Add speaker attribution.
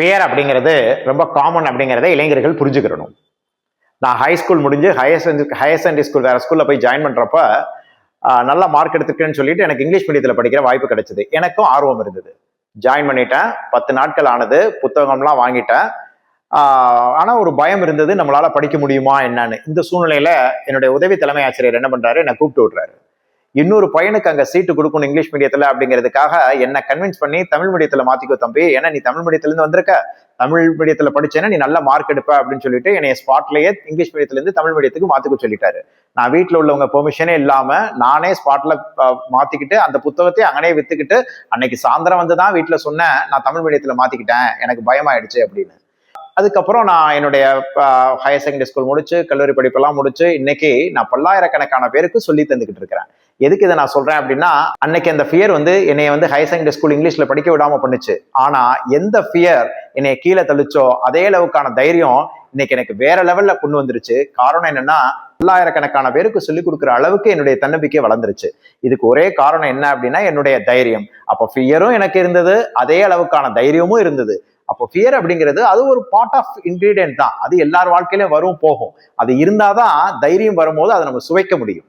Speaker 1: பேர் அப்படிங்கிறது ரொம்ப காமன் அப்படிங்கிறத இளைஞர்கள் புரிஞ்சுக்கிறணும் நான் ஹை ஸ்கூல் முடிஞ்சு ஹையர் ஹையர் செகண்டரி ஸ்கூல் வேறு ஸ்கூலில் போய் ஜாயின் பண்ணுறப்ப நல்ல மார்க் எடுத்துருக்கேன்னு சொல்லிட்டு எனக்கு இங்கிலீஷ் மீடியத்தில் படிக்கிற வாய்ப்பு கிடைச்சது. எனக்கும் ஆர்வம் இருந்தது. ஜாயின் பண்ணிட்டேன். பத்து நாட்கள் ஆனது. புத்தகம்லாம் வாங்கிட்டேன். ஆனால் ஒரு பயம் இருந்தது. நம்மளால் படிக்க முடியுமா என்னன்னு. இந்த சூழ்நிலையில் என்னுடைய உதவி தலைமை ஆசிரியர் என்ன பண்ணுறாரு என்னை கூப்பிட்டு விட்றாரு. இன்னொரு பையனுக்கு அங்க சீட்டு கொடுக்கணும் இங்கிலீஷ் மீடியத்துல அப்படிங்கிறதுக்காக என்ன கன்வின்ஸ் பண்ணி தமிழ் மீடியத்துல மாத்திக்கோ தம்பி. ஏன்னா நீ தமிழ் மீடியத்துல இருந்து வந்திருக்க. தமிழ் மீடியத்துல படிச்சேன்னா நீ நல்ல மார்க் எடுப்ப அப்படின்னு சொல்லிட்டு என்னைய ஸ்பாட்லயே இங்கிலீஷ் மீடியத்துல இருந்து தமிழ் மீடியத்துக்கு மாத்திக்க சொல்லிட்டாரு. நான் வீட்டுல உள்ளவங்க பெர்மிஷனே இல்லாம நானே ஸ்பாட்ல மாத்திக்கிட்டு அந்த புத்தகத்தை அங்கனே வித்துக்கிட்டு அன்னைக்கு சாயந்தரம் வந்து தான் வீட்டுல சொன்னேன் நான் தமிழ் மீடியத்துல மாத்திக்கிட்டேன் எனக்கு பயமாயிடுச்சு அப்படின்னு. அதுக்கப்புறம் நான் என்னுடைய ஹையர் செகண்டரி ஸ்கூல் முடிச்சு கல்லூரி படிப்பெல்லாம் முடிச்சு இன்னைக்கு நான் பல்லாயிரக்கணக்கான பேருக்கு சொல்லி தந்துக்கிட்டு இருக்கிறேன். எதுக்கு இதை நான் சொல்றேன் அப்படின்னா அன்னைக்கு அந்த ஃபியர் வந்து என்னைய வந்து ஹையர் செகண்டரி ஸ்கூல் இங்கிலீஷ்ல படிக்க விடாம பண்ணுச்சு. ஆனா எந்த ஃபியர் என்னைய கீழே தள்ளிச்சோ அதே அளவுக்கான தைரியம் இன்னைக்கு எனக்கு வேற லெவல்ல கொண்டு வந்துருச்சு. காரணம் என்னன்னா பல்லாயிரக்கணக்கான பேருக்கு சொல்லிக் கொடுக்குற அளவுக்கு என்னுடைய தன்னம்பிக்கை வளர்ந்துருச்சு. இதுக்கு ஒரே காரணம் என்ன அப்படின்னா என்னுடைய தைரியம். அப்போ ஃபியரும் எனக்கு இருந்தது அதே அளவுக்கான தைரியமும் இருந்தது. அப்போ ஃபியர் அப்படிங்கிறது அது ஒரு பார்ட் ஆஃப் இன்கிரீடியன்ட் தான். அது எல்லார் வாழ்க்கையிலும் வரும் போகும். அது இருந்தாதான் தைரியம் வரும்போது அதை நம்ம சுவைக்க முடியும்.